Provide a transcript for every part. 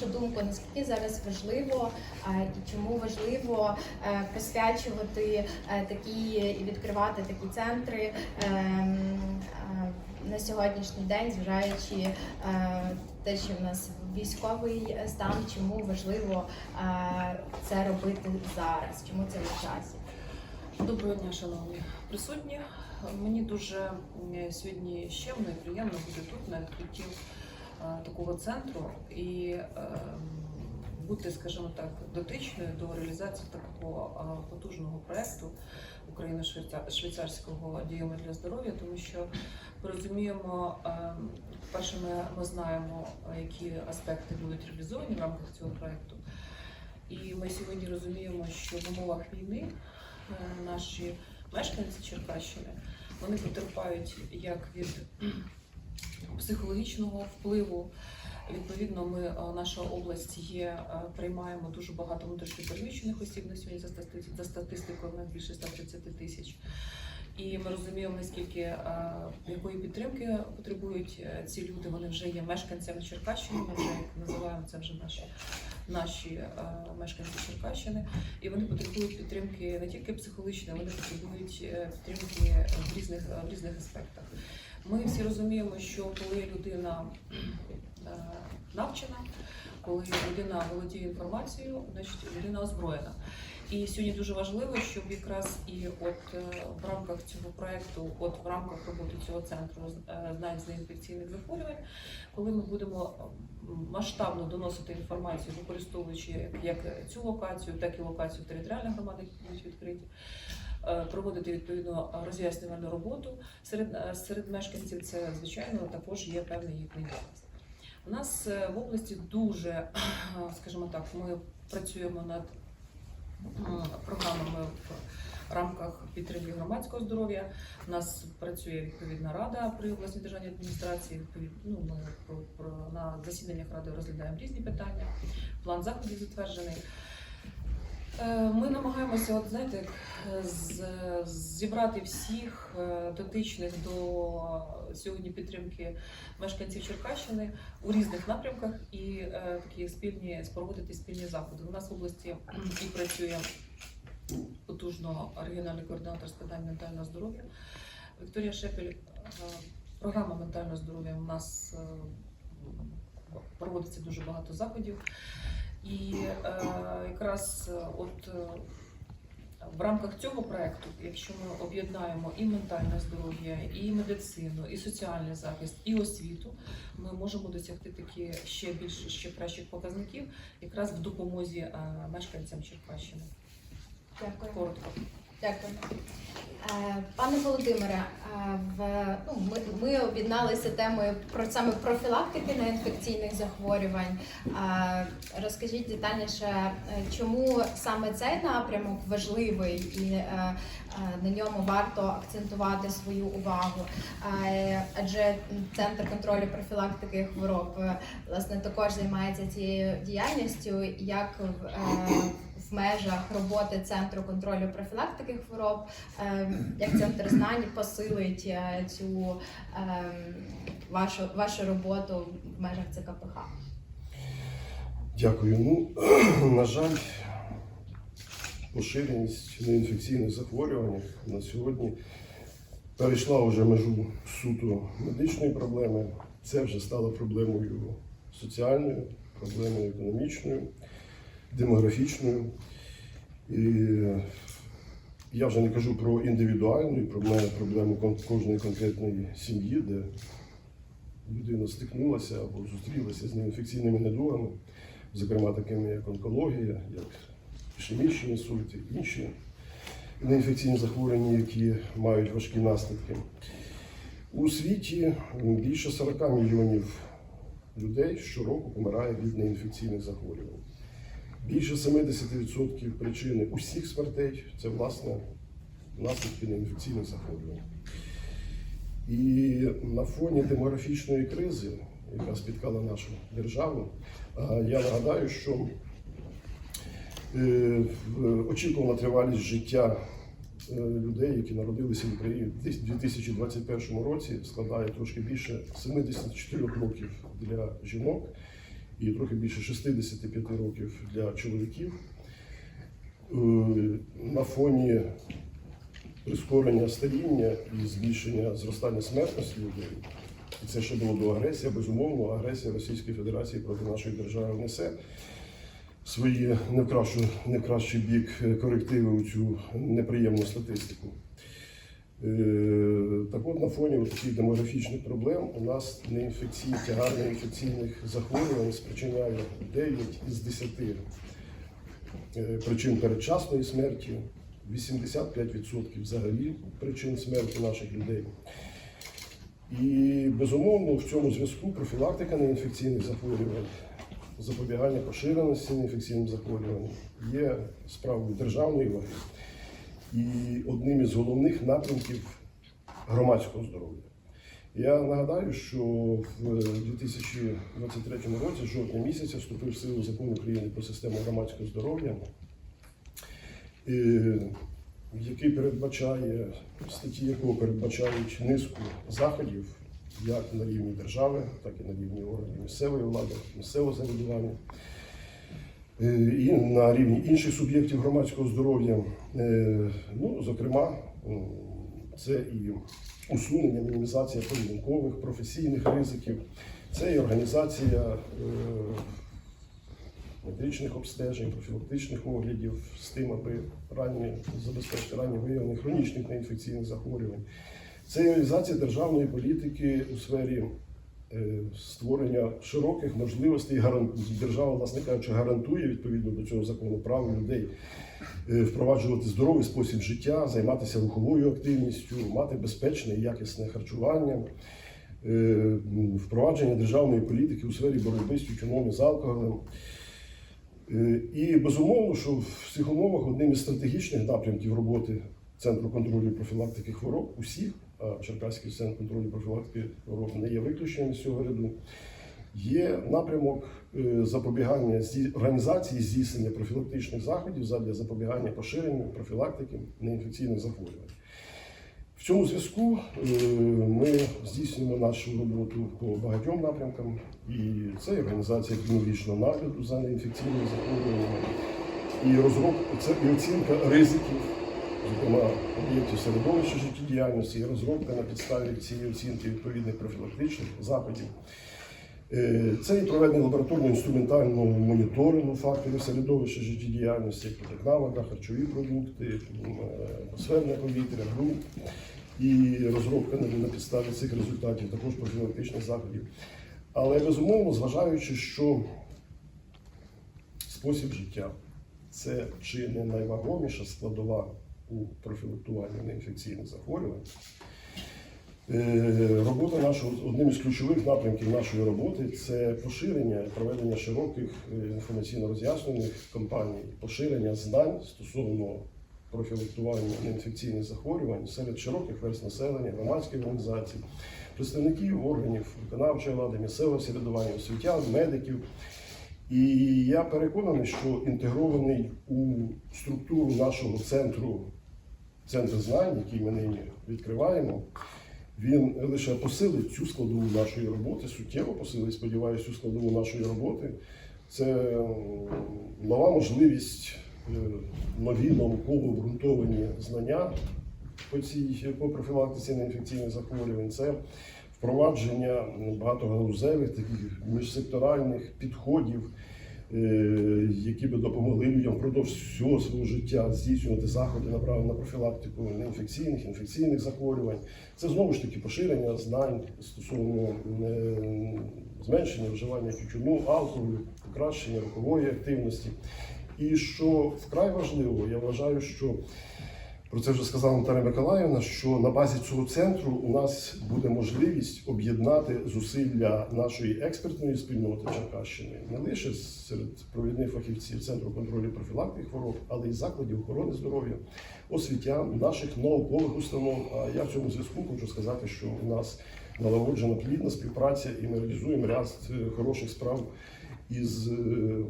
вашу думку, наскільки зараз важливо е, і чому важливо е, присвячувати е, такі і відкривати такі центри ем, на сьогоднішній день, зважаючи те, що в нас військовий стан, чому важливо це робити зараз? Чому це на часі? Доброго дня, шановні присутні. Мені дуже сьогодні щемно і приємно бути тут на відкритті такого центру і е, бути, скажімо так, дотичною до реалізації такого е, потужного проекту Україно-швейцарського діями для здоров'я, тому що ми розуміємо, е, перше, ми, ми знаємо, е, які аспекти будуть реалізовані в рамках цього проекту. І ми сьогодні розуміємо, що в умовах війни е, наші мешканці Черкащини вони потерпають як від психологічного впливу. Відповідно, ми е, наша область є, е, приймаємо дуже багато внутрішньопереміщених осіб на сьогодні за стати- за статистикою, у нас більше 130 тисяч. І ми розуміємо, наскільки е, якої підтримки потребують ці люди. Вони вже є мешканцями Черкащини. Ми вже як називаємо це вже наші наші мешканці Черкащини, і вони потребують підтримки не тільки психологічної, вони потребують підтримки в різних в різних аспектах. Ми всі розуміємо, що коли людина е, навчена, коли людина володіє інформацією, значить людина озброєна. І сьогодні дуже важливо, щоб якраз і от е, в рамках цього проекту, от в рамках роботи цього центру е, знань з неінфекційних захворювань, коли ми будемо масштабно доносити інформацію, використовуючи як цю локацію, так і локацію територіальних громад, які будуть відкриті. Е, Проводити відповідно роз'яснювальну роботу серед, е, серед мешканців, це звичайно також є певний їхній захист. У нас е, в області дуже, скажімо так, ми працюємо над програмами в рамках підтримки громадського здоров'я. У нас працює відповідна рада при обласній державній адміністрації. Ну, ми про, про, на засіданнях ради розглядаємо різні питання. План заходів затверджений. Е, Ми намагаємося, от знаєте, е, зібрати всіх е, дотичних до сьогодні підтримки мешканців Черкащини у різних напрямках і такі спільні спроводити спільні заходи. У нас в області і працює потужно регіональний координатор з питань ментального здоров'я Вікторія Шепель. Програма ментального здоров'я у нас проводиться дуже багато заходів. І е, якраз е, от е, в рамках цього проекту, якщо ми об'єднаємо і ментальне здоров'я, і медицину, і соціальний захист, і освіту, ми можемо досягти такі ще більш ще кращих показників, якраз в допомозі е, мешканцям Черкащини. Дякую. Коротко. Дякую. Е, Пане Володимире, е, ну, ми, ми об'єдналися темою про саме профілактики неінфекційних захворювань. Е, Розкажіть детальніше, чому саме цей напрямок важливий і на ньому варто акцентувати свою увагу. Адже центр контролю профілактики хвороб власне також займається цією діяльністю, як в, межах роботи центру контролю профілактики хвороб, е, як центр знань посилить е, цю е, вашу вашу роботу в межах ЦКПХ. Дякую. Ну, на жаль, поширеність неінфекційних захворювань на сьогодні перейшла вже межу суто медичної проблеми. Це вже стало проблемою соціальною, проблемою економічною, демографічною. І я вже не кажу про індивідуальну проблему, проблему кожної конкретної сім'ї, де людина стикнулася або зустрілася з неінфекційними недугами зокрема такими як онкологія, як ішемічні інсульти, інші неінфекційні захворювання, які мають важкі наслідки. У світі більше 40 мільйонів людей щороку помирає від неінфекційних захворювань. Більше 70% причини усіх смертей це власне наслідки неінфекційних захворювань. І на фоні демографічної кризи, яка спіткала нашу державу, Я нагадаю, що е, очікувана тривалість життя е, людей, які народилися в Україні в 2021 році, складає трошки більше 74 років для жінок і трохи більше 65 років для чоловіків. Е, На фоні прискорення старіння і збільшення зростання смертності людей. І це ще було до агресії. Безумовно, агресія Російської Федерації проти нашої держави несе свої не в кращий бік корективи у цю неприємну статистику. Е, Так от на фоні таких демографічних проблем у нас неінфекційні, тягар неінфекційних захворювань спричиняє 9 із 10 е, причин передчасної смерті, 85% взагалі причин смерті наших людей. І безумовно в цьому зв'язку профілактика неінфекційних захворювань, запобігання поширеності неінфекційним захворюванням є справою державної ваги і одним із головних напрямків громадського здоров'я. Я нагадаю, що в 2023 році, жовтня місяця, вступив в силу закон України про систему громадського здоров'я, е, який передбачає, статті якого передбачають низку заходів як на рівні держави, так і на рівні органів місцевої влади, місцевого самоврядування. Е, і на рівні інших суб'єктів громадського здоров'я. Е, Ну, зокрема, це і усунення, мінімізація поведінкових, професійних ризиків, це і організація е, медичних обстежень, профілактичних оглядів з тим, аби ранні забезпечити раннє виявлення хронічних неінфекційних захворювань. Це реалізація державної політики у сфері створення широких можливостей. Держава, власне кажучи, гарантує відповідно до цього закону право людей е, впроваджувати здоровий спосіб життя, займатися руховою активністю, мати безпечне і якісне харчування. е, Впровадження державної політики у сфері боротьби з тютюном з алкоголем. Е, І безумовно, що в цих умовах одним із стратегічних напрямків роботи Центру контролю і профілактики хвороб усіх, Черкаський центр контролю профілактики хвороб не є виключенням з цього ряду, є напрямок е, запобігання організації здійснення профілактичних заходів задля запобігання поширенню профілактики неінфекційних захворювань. В цьому зв'язку е, ми здійснюємо нашу роботу по багатьом напрямкам, і це організація епідеміологічного нагляду за неінфекційними захворюваннями, і розробка це і оцінка ризиків, зокрема об'єктів середовища життєдіяльності, і розробка на підставі цієї оцінки відповідних профілактичних заходів. Е, Це і проведення лабораторно-інструментального моніторингу факторів середовища життєдіяльності, як вода, харчові продукти, е, атмосферне повітря, ґрунт. І розробка на підставі цих результатів також профілактичних заходів. Але безумовно, зважаючи, що спосіб життя це чи не найвагоміша складова у профілактуванні неінфекційних захворювань. Е, Робота нашого одним із ключових напрямків нашої роботи це поширення проведення широких е, інформаційно-роз'яснених кампаній, поширення знань стосовно профілактування неінфекційних захворювань серед широких верст населення, громадських організацій, представників органів виконавчої влади, місцевого самоврядування, освітян, медиків. І я переконаний, що інтегрований у структуру нашого центру, центру знань, який ми нині відкриваємо, він лише посилить цю складову нашої роботи, суттєво посилить, сподіваюся, цю складову нашої роботи. Це нова можливість, е, нові науково обґрунтовані знання по цій по профілактиці неінфекційних захворювань. Це впровадження багатогалузевих таких міжсекторальних підходів, які би допомогли людям впродовж всього свого життя здійснювати заходи направлені на профілактику неінфекційних, інфекційних захворювань. Це знову ж таки поширення знань стосовно е, зменшення вживання тютюну, алкоголю, покращення рухової активності. І що вкрай важливо, я вважаю, що про це вже сказала Наталя Миколаївна, що на базі цього центру у нас буде можливість об'єднати зусилля нашої експертної спільноти Черкащини не лише серед провідних фахівців Центру контролю профілактики хвороб, але й закладів охорони здоров'я, освітян, наших наукових установ. А я в цьому зв'язку хочу сказати, що у нас налагоджена плідна співпраця, і ми реалізуємо ряд е, хороших справ із е,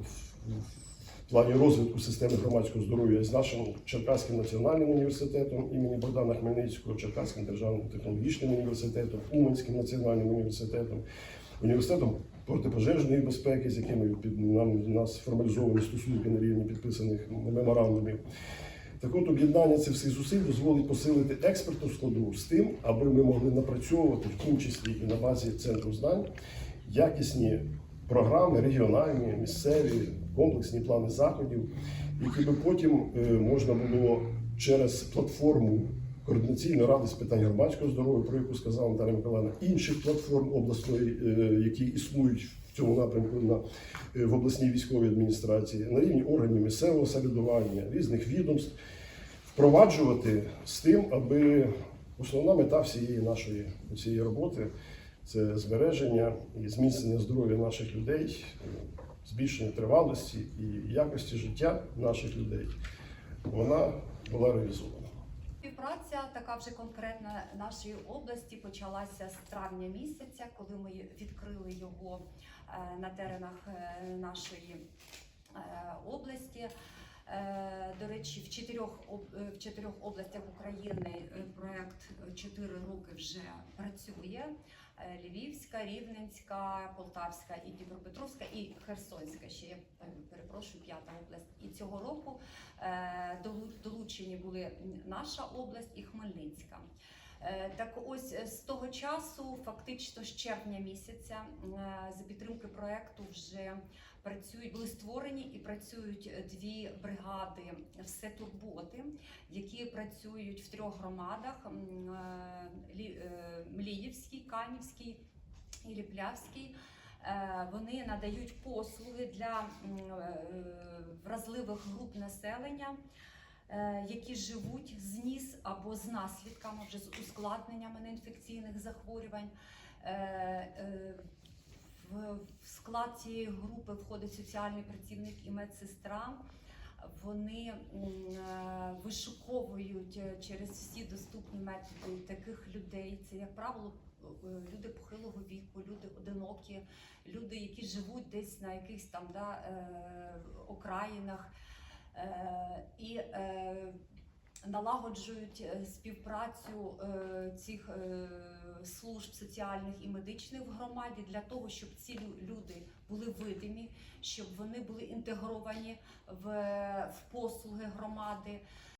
плані розвитку системи громадського здоров'я з нашим Черкаським національним університетом імені Богдана Хмельницького, Черкаським державним технологічним університетом, Уманським національним університетом, університетом протипожежної безпеки, з якими нам нас формалізовані стосунки на рівні підписаних меморандумів. Так от об'єднання цих всіх зусиль дозволить посилити експертну складову з тим, аби ми могли напрацьовувати, в тому числі і на базі центру знань, якісні програми, регіональні, місцеві, комплексні плани заходів, які би потім е, можна було через платформу координаційної ради з питань громадського здоров'я, про яку сказала Наталя Миколаївна, інших платформ обласної, е, які існують в цьому напрямку на е, в обласній військовій адміністрації, на рівні органів місцевого самоврядування, різних відомств, впроваджувати з тим, аби основна мета всієї нашої цієї роботи це збереження і зміцнення здоров'я наших людей, збільшення тривалості і якості життя наших людей. Вона була реалізована. Співпраця така вже конкретна нашої області почалася з травня місяця, коли ми відкрили його е, на теренах е, нашої До речі, в чотирьох е, в чотирьох областях України е, проект чотири роки вже працює. Е, Львівська, Рівненська, Полтавська і Дніпропетровська і Херсонська. Ще я е, перепрошую, п'ята область. І цього року е, долу- долучені були наша область і Хмельницька. Е, Так ось е, з того часу, фактично з червня місяця, е, за підтримки проекту вже працюють, були створені і працюють дві бригади все турботи, які працюють в трьох громадах: м, Лі- Мліївський, Канівський і Ліплявський. Е, Вони надають послуги для вразливих груп населення, які живуть з ніс або з наслідками, вже з ускладненнями неінфекційних захворювань. Е, е, В склад цієї групи входить соціальний працівник і медсестра. Вони е, вишуковують е, через всі доступні методи таких людей. Це, як правило, е, люди похилого віку, люди одинокі, люди, які живуть десь на якихось там да, е, окраїнах. Е, і е, налагоджують е, співпрацю цих служб соціальних і медичних в громаді для того, щоб ці лю- люди були видимі, щоб вони були інтегровані в послуги громади.